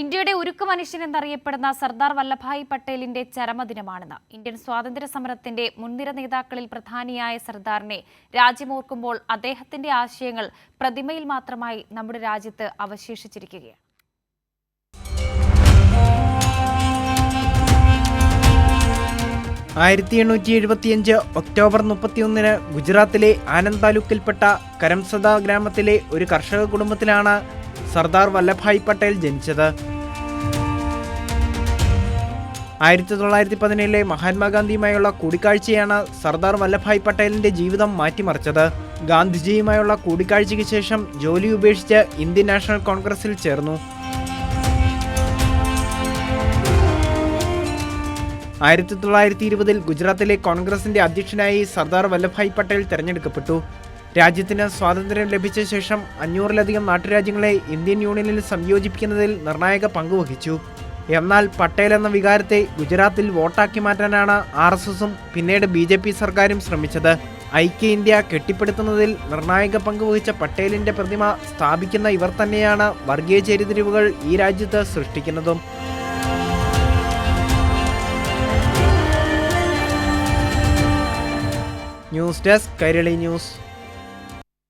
ഇന്ത്യയുടെ ഉരുക്കു മനുഷ്യൻ എന്നറിയപ്പെടുന്ന സർദാർ വല്ലഭായ് പട്ടേലിന്റെ ചരമദിനമാണെന്ന്. ഇന്ത്യൻ സ്വാതന്ത്ര്യ സമരത്തിന്റെ മുൻനിര നേതാക്കളിൽ പ്രധാനിയായ സർദാറിനെ രാജ്യമോർക്കുമ്പോൾ അദ്ദേഹത്തിന്റെ ആശയങ്ങൾ പ്രതിമയിൽ മാത്രമായി നമ്മുടെ രാജ്യത്ത് അവശേഷിച്ചിരിക്കുകയാണ്. ആയിരത്തി എണ്ണൂറ്റി എഴുപത്തിയഞ്ച് ഒക്ടോബർ മുപ്പത്തിയൊന്നിന് ഗുജറാത്തിലെ ആനന്ദ് താലൂക്കിൽപ്പെട്ട കരംസദ ഗ്രാമത്തിലെ ഒരു കർഷക കുടുംബത്തിലാണ് സർദാർ വല്ലഭായ് പട്ടേൽ ജനിച്ചത്. ആയിരത്തി തൊള്ളായിരത്തി പതിനേഴിലെ മഹാത്മാഗാന്ധിയുമായുള്ള കൂടിക്കാഴ്ചയാണ് സർദാർ വല്ലഭായ് പട്ടേലിന്റെ ജീവിതം മാറ്റിമറിച്ചത്. ഗാന്ധിജിയുമായുള്ള കൂടിക്കാഴ്ചയ്ക്ക് ശേഷം ജോലി ഉപേക്ഷിച്ച് ഇന്ത്യൻ നാഷണൽ കോൺഗ്രസിൽ ചേർന്നു. ആയിരത്തി തൊള്ളായിരത്തി ഇരുപതിൽ ഗുജറാത്തിലെ കോൺഗ്രസിന്റെ അധ്യക്ഷനായി സർദാർ വല്ലഭായ് പട്ടേൽ തെരഞ്ഞെടുക്കപ്പെട്ടു. രാജ്യത്തിന് സ്വാതന്ത്ര്യം ലഭിച്ച ശേഷം അഞ്ഞൂറിലധികം നാട്ടുരാജ്യങ്ങളെ ഇന്ത്യൻ യൂണിയനിൽ സംയോജിപ്പിക്കുന്നതിൽ നിർണായക പങ്കുവഹിച്ചു എന്നാൽ പട്ടേൽ എന്ന വികാരത്തെ ഗുജറാത്തിൽ വോട്ടാക്കി മാറ്റാനാണ് ആർ എസ് എസും പിന്നീട് ബി ജെ പി സർക്കാരും ശ്രമിച്ചത്. ഐക്യ ഇന്ത്യ കെട്ടിപ്പടുക്കുന്നതിൽ നിർണായക പങ്കുവഹിച്ച പട്ടേലിന്റെ പ്രതിമ സ്ഥാപിക്കുന്ന ഇവർ തന്നെയാണ് വർഗീയ ചേരിതിരിവുകൾ ഈ രാജ്യത്ത് സൃഷ്ടിക്കുന്നതും. News desk Kairali news.